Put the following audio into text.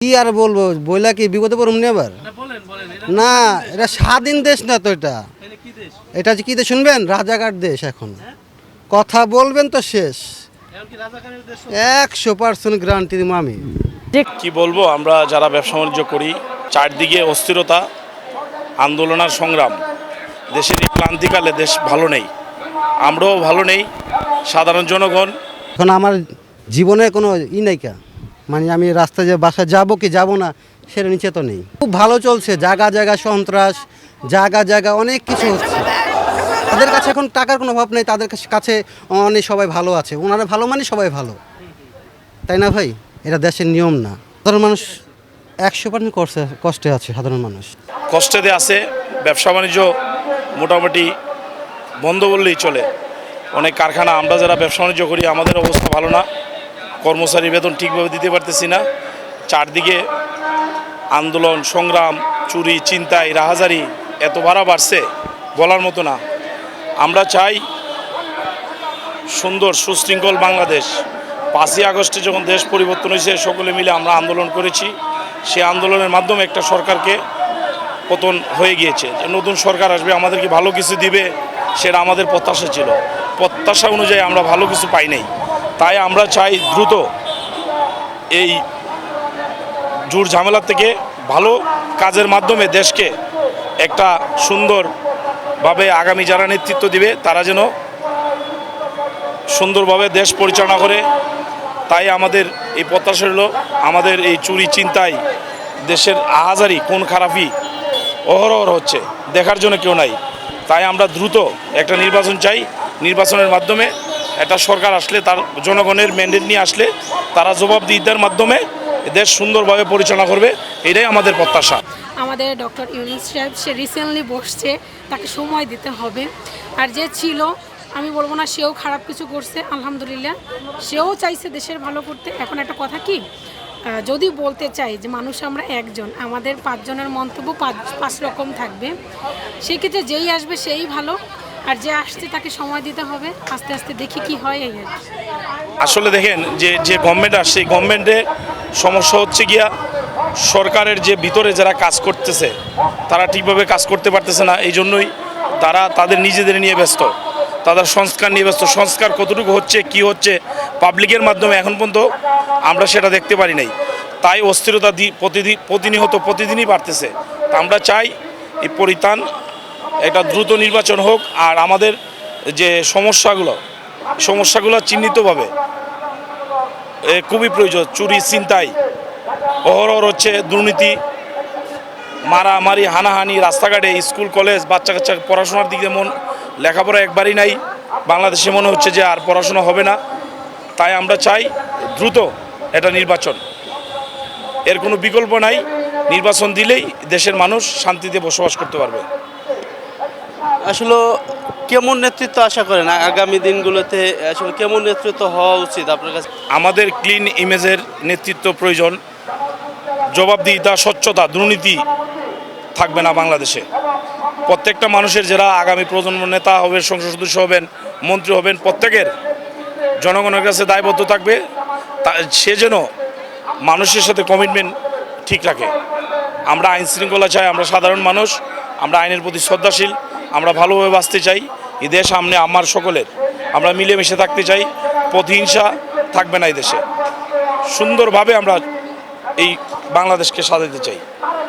কি আর বলব? বইলা কি বিপদে পড়ুম নি আবার? বলেন বলেন এটা না এটা স্বাধীন দেশ না তো এটা। এটা কি দেশ? যে কি দেশ শুনবেন? রাজাকার দেশ এখন। কথা বলবেন তো শেষ। এখন কি রাজাকারের দেশ একশো পার্সেন্ট গ্যারান্টি দিব আমি। কি বলব আমরা যারা ব্যবসা বাণিজ্য করি চারদিকে অস্থিরতা আন্দোলন আর সংগ্রাম দেশের এই ক্রান্তিকালে দেশ ভালো নেই। আমরাও ভালো নেই সাধারণ জনগণ। এখন আমার জীবনে কোনো ই নাইকা মানে আমি রাস্তায় যে বাসায় যাব কি যাব না সেটা নিচে তো নেই। খুব ভালো চলছে, জায়গা জায়গা সন্ত্রাস, জায়গা জায়গা অনেক কিছু হচ্ছে। তাদের কাছে এখন টাকার কোনো অভাব নেই, তাদের কাছে- অনেক সবাই ভালো আছে। ওনারা ভালো মানে সবাই ভালো। তাই না ভাই? এটা দেশের নিয়ম না। সাধারণ মানুষ একশো পার্সেন্ট কষ্টে কষ্টে আছে সাধারণ মানুষ। কষ্টেতে আছে, ব্যবসা বাণিজ্য মোটামুটি বন্ধ বললেই চলে। অনেক কারখানা, আমরা যারা ব্যবসা বাণিজ্য করি, আমাদের অবস্থা ভালো না। কর্মচারী বেতন ঠিকভাবে দিতে পারতেছি না। চারদিকে আন্দোলন, সংগ্রাম, চুরি চিন্তাই রাহাজারি এত ভাড়া বাড়ছে বলার মতো না। আমরা চাই সুন্দর, সুশৃঙ্খল বাংলাদেশ। পাঁচই আগস্টে যখন দেশ পরিবর্তন হয়েছে, সকলে মিলে আমরা আন্দোলন করেছি। সে আন্দোলনের মাধ্যমে একটা সরকারকে পতন হয়ে গিয়েছে। যে নতুন সরকার আসবে, আমাদেরকে ভালো কিছু দিবে, সেটা আমাদের প্রত্যাশা ছিল। প্রত্যাশা অনুযায়ী আমরা ভালো কিছু পাই নাই। তাই আমরা চাই দ্রুত এই জোর ঝামেলা থেকে ভালো কাজের মাধ্যমে দেশকে একটা সুন্দরভাবে আগামী যারা নেতৃত্ব দিবে, তারা যেন সুন্দরভাবে দেশ পরিচালনা করে। তাই আমাদের এই প্রত্যাশা হলো আমাদের এই চুরি চিন্তায় দেশের আহাজারি কোন খারাপি অহরহ হচ্ছে, দেখার জন্য কেউ নাই। তাই আমরা দ্রুত একটা নির্বাচন চাই, নির্বাচনের মাধ্যমে একটা সরকার আসলে তার জনগণের ম্যান্ডেট নিয়ে আসলে তারা জবাবদিহিতার মাধ্যমে দেশ সুন্দরভাবে পরিচালনা করবে, এটাই আমাদের প্রত্যাশা। আমাদের ডক্টর ইউনুস সাহেব, সে রিসেন্টলি বসছে, তাকে সময় দিতে হবে। আর যে ছিল, আমি বলব না সেও খারাপ কিছু করছে, আলহামদুলিল্লাহ। সেও চাইছে দেশের ভালো করতে। এখন একটা কথা কি যদি বলতে চাই যে মানুষ আমরা একজন, আমাদের পাঁচজনের মন্তব্য পাঁচ পাঁচ রকম থাকবে, সেক্ষেত্রে যেই আসবে সেই ভালো। আর যে আসছে তাকে সময় দিতে হবে। আস্তে আস্তে দেখি কি হয় এই আসলে দেখেন, যে যে গভর্নমেন্ট আসছে গভর্নমেন্টের সমস্যা হচ্ছে গিয়া সরকারের যে ভিতরে যারা কাজ করতেছে, তারা ঠিকভাবে কাজ করতে পারতেছে না। এই জন্যই তারা তাদের নিজেদের নিয়ে ব্যস্ত। তাদের সংস্কার নিয়ে ব্যস্ত। সংস্কার কতটুকু হচ্ছে, কি হচ্ছে পাবলিকের মাধ্যমে এখন পর্যন্ত আমরা সেটা দেখতে পারি নাই। তাই অস্থিরতা প্রতিদিন প্রতিনিয়ত প্রতিদিনই বাড়তেছে। আমরা চাই এই পরিত্রাণ একটা দ্রুত নির্বাচন হোক আর আমাদের যে সমস্যাগুলো সমস্যাগুলো চিহ্নিতভাবে খুবই প্রয়োজন। চুরি চিন্তাই অহরহ হচ্ছে দুর্নীতি, মারামারি, হানাহানি, রাস্তাঘাটে, স্কুল, কলেজ, বাচ্চা কাচ্চা পড়াশোনার দিকে মন, লেখাপড়া একবারই নাই। বাংলাদেশে মনে হচ্ছে যে আর পড়াশোনা হবে না। তাই আমরা চাই দ্রুত এটা নির্বাচন। এর কোনো বিকল্প নাই। নির্বাচন দিলেই দেশের মানুষ শান্তিতে বসবাস করতে পারবে। আসলে কেমন নেতৃত্ব আশা করেন? আগামী দিনগুলোতে আসলে কেমন নেতৃত্ব হওয়া উচিত আপনার কাছে? আমাদের ক্লিন ইমেজের নেতৃত্ব প্রয়োজন। জবাবদিহিতা, স্বচ্ছতা, দুর্নীতি থাকবে না বাংলাদেশে। প্রত্যেকটা মানুষের যারা আগামী প্রজন্ম নেতা হবেন, সংসদ সদস্য হবেন, মন্ত্রী হবেন, প্রত্যেকের জনগণের কাছে দায়বদ্ধ থাকবে। সে যেন মানুষের সাথে কমিটমেন্ট ঠিক রাখে। আমরা আইন শৃঙ্খলা চাই, আমরা সাধারণ মানুষ, আমরা আইনের প্রতি শ্রদ্ধাশীল। আমরা ভালোভাবে বাঁচতে চাই। এই দেশ সামনে আমার সকলের। আমরা মিলেমিশে থাকতে চাই। প্রতিহিংসা থাকবে না এই দেশে। সুন্দরভাবে আমরা এই বাংলাদেশকে সাজাতে চাই।